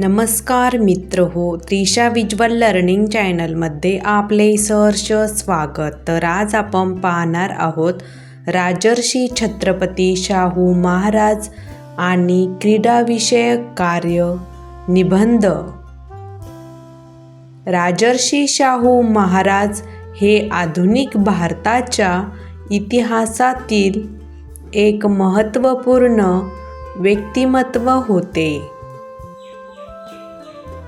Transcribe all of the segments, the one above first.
नमस्कार मित्र हो त्रिशा विज्वल लर्निंग चॅनलमध्ये आपले सहर्ष स्वागत. तर आज आपण पाहणार आहोत राजर्षी छत्रपती शाहू महाराज आणि क्रीडाविषयक कार्य निबंध. राजर्षी शाहू महाराज हे आधुनिक भारताच्या इतिहासातील एक महत्त्वपूर्ण व्यक्तिमत्व होते.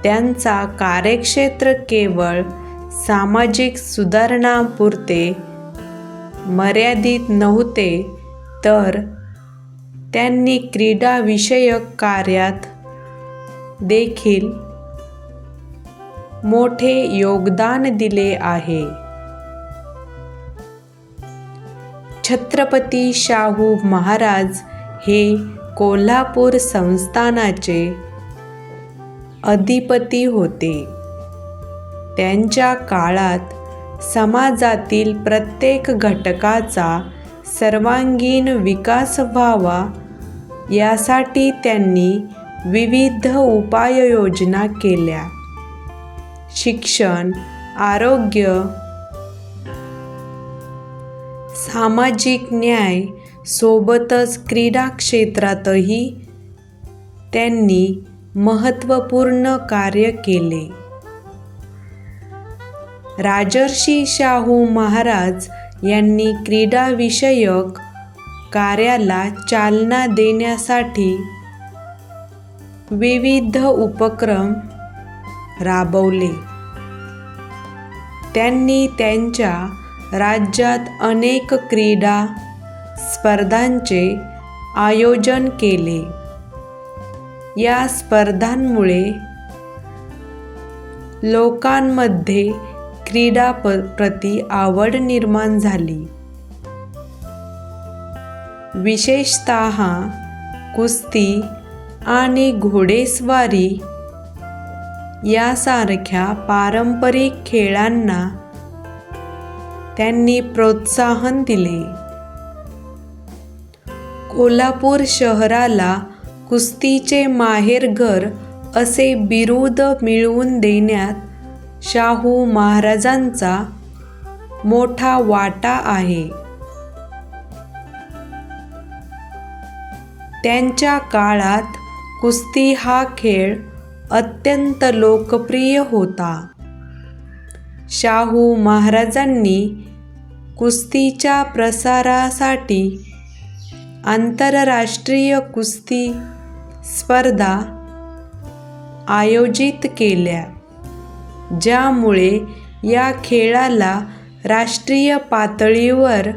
त्यांचा कार्यक्षेत्र केवळ सामाजिक सुधारणापुरते मर्यादित नव्हते तर त्यांनी क्रीडाविषयक कार्यात देखील मोठे योगदान दिले आहे. छत्रपती शाहू महाराज हे कोल्हापूर संस्थानाचे अधिपती होते. त्यांच्या काळात समाजातील प्रत्येक घटकाचा सर्वांगीण विकास व्हावा यासाठी त्यांनी विविध उपाययोजना केल्या. शिक्षण आरोग्य सामाजिक न्याय सोबतच क्रीडा क्षेत्रातही त्यांनी महत्त्वपूर्ण कार्य केले. राजर्षी शाहू महाराज यांनी क्रीडाविषयक कार्याला चालना देण्यासाठी विविध उपक्रम राबवले. त्यांनी त्यांच्या राज्यात अनेक क्रीडा स्पर्धांचे आयोजन केले. या स्पर्धांमुळे लोकांमध्ये क्रीडा प्रती आवड निर्माण झाली. विशेषत कुस्ती आणि घोडेस्वारी यासारख्या पारंपरिक खेळांना त्यांनी प्रोत्साहन दिले. कोल्हापूर शहराला कुस्तीचे माहेरघर असे बिरुद मिळवून देण्यात शाहू महाराजांचा मोठा वाटा आहे. त्यांच्या काळात कुस्ती हा खेळ अत्यंत लोकप्रिय होता. शाहू महाराजांनी कुस्तीच्या प्रसारासाठी आंतरराष्ट्रीय कुस्ती स्पर्धा आयोजित केल्या ज्यामुळे या खेळाला राष्ट्रीय पातळीवर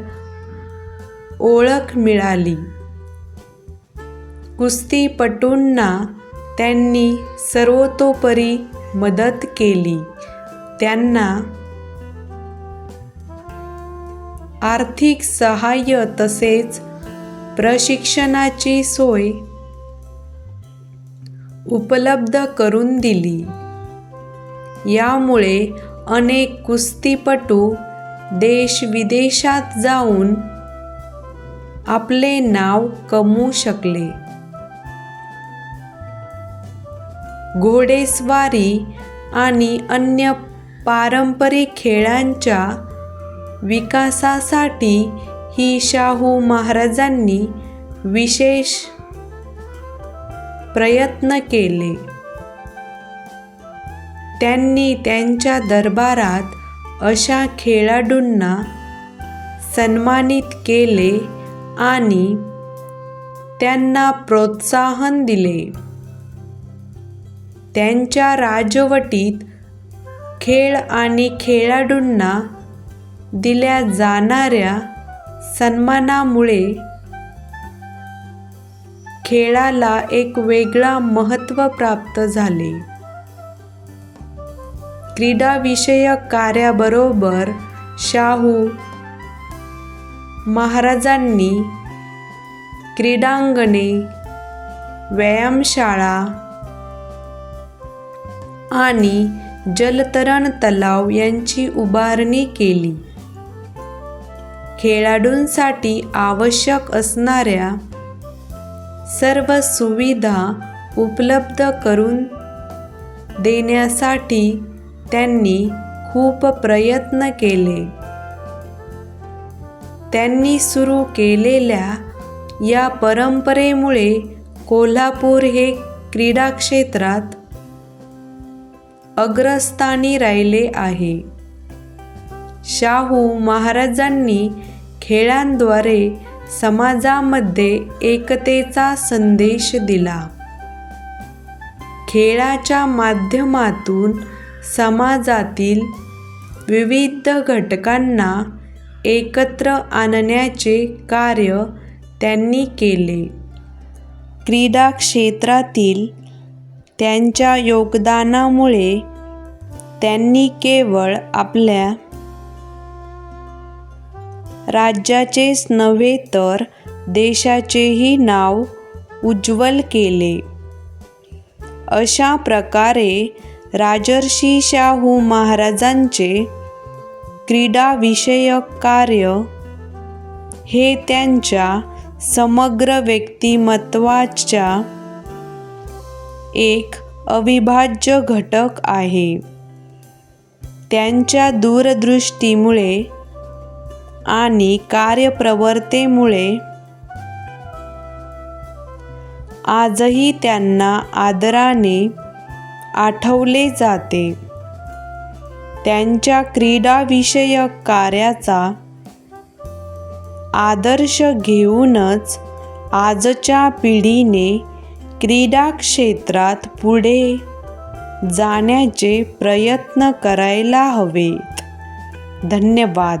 ओळख मिळाली. कुस्तीपटूंना त्यांनी सर्वतोपरी मदत केली. त्यांना आर्थिक सहाय्य तसेच प्रशिक्षणाची सोय उपलब्ध करून दिली. यामुळे अनेक कुस्तीपटू देश विदेशात जाऊन आपले नाव कमवू शकले. घोडेस्वारी आणि अन्य पारंपरिक खेळांच्या विकासासाठी ही शाहू महाराजांनी विशेष प्रयत्न केले. त्यांनी त्यांच्या दरबारात अशा खेळाडूंना सन्मानित केले आणि त्यांना प्रोत्साहन दिले. त्यांच्या राजवटीत खेळ आणि खेळाडूंना दिल्या जाणाऱ्या सन्मानामुळे खेळाला एक वेगळा महत्त्व प्राप्त झाले. क्रीडाविषयक कार्याबरोबर शाहू महाराजांनी क्रीडांगणे व्यायामशाळा आणि जलतरण तलाव यांची उभारणी केली. खेळाडूंसाठी आवश्यक असणाऱ्या सर्व सुविधा उपलब्ध करून देण्यासाठी त्यांनी खूप प्रयत्न केले. त्यांनी सुरू केलेल्या या परंपरेमुळे कोल्हापूर हे क्रीडा क्षेत्रात अग्रस्थानी राहिले आहे. शाहू महाराजांनी खेळांद्वारे समाजामध्ये एकतेचा संदेश दिला. खेळाच्या माध्यमातून समाजातील विविध घटकांना एकत्र आणण्याचे कार्य त्यांनी केले. क्रीडा क्षेत्रातील त्यांच्या योगदानामुळे त्यांनी केवळ आपल्या राज्याचेच नव्हे तर देशाचेही नाव उज्ज्वल केले. अशा प्रकारे राजर्षी शाहू महाराजांचे क्रीडाविषयक कार्य हे त्यांच्या समग्र व्यक्तिमत्वाच्या एक अविभाज्य घटक आहे. त्यांच्या दूरदृष्टीमुळे आणि कार्यप्रवरतेमुळे आजही त्यांना आदराने आठवले जाते. त्यांच्या क्रीडाविषयक कार्याचा आदर्श घेऊनच आजच्या पिढीने क्रीडा क्षेत्रात पुढे जाण्याचे प्रयत्न करायला हवेत. धन्यवाद.